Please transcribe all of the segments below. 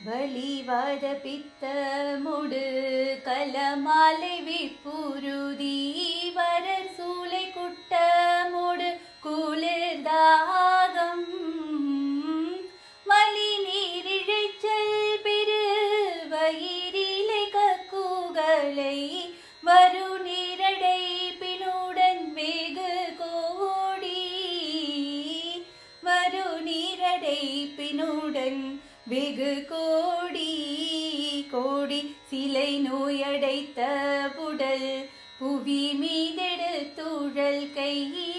வலிவாத பித்தமுடு கலமாலை விப்புருதி வரர் சூளை குட்டமுடு குளிர்தாகம் மலி நீரிழைச்சல் பெரு வயிறிலை கக்கூகளை வரு நீரடை பினுடன் வெகு கோடி. வரு நீரடை பினுடன் வெகு கோடி கோடி சிலை நோயடைத்த புடல் புவி மீதெடுத்துழல் கை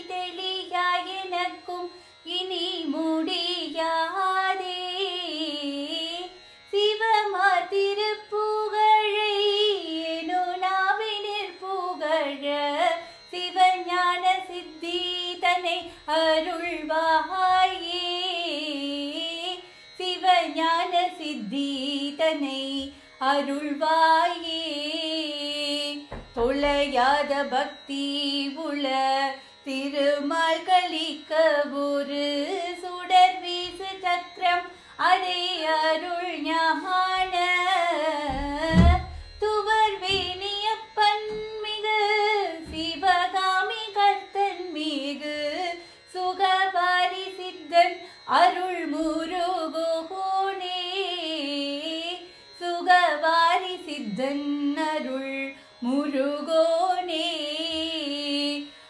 தெளியாய் எனக்கும் இனி முடியாதே. சிவமார் திருப்புகழை ஏனோ புகழ சிவஞான சித்தி தன்னை அருள்வாயே சித்தீதனை அருள்வாயே. தொலையாத பக்தி உள திருமால் கழிக்க ஒரு சுகவாரி முருகோனே.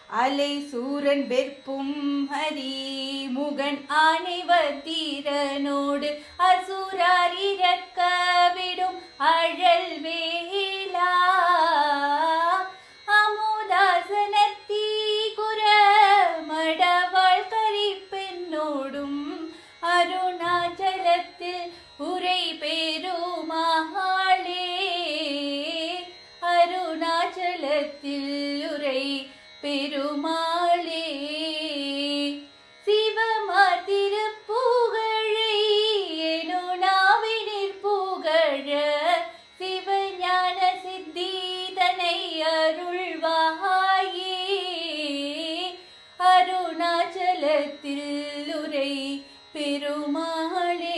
அலை சூரன் வெற்பும் ஹரி முகன் ஆனைவத்திரனோடு அசுராரிரக்க அருணாச்சலத்தில் உரை பெருமாளே. சிவமார் திருப்புகழை ஏனோ நாவினிற் புகழ சிவஞான சித்திதனை அருள்வாயே. அருணாச்சலத்தில் உரை பெருமாளே.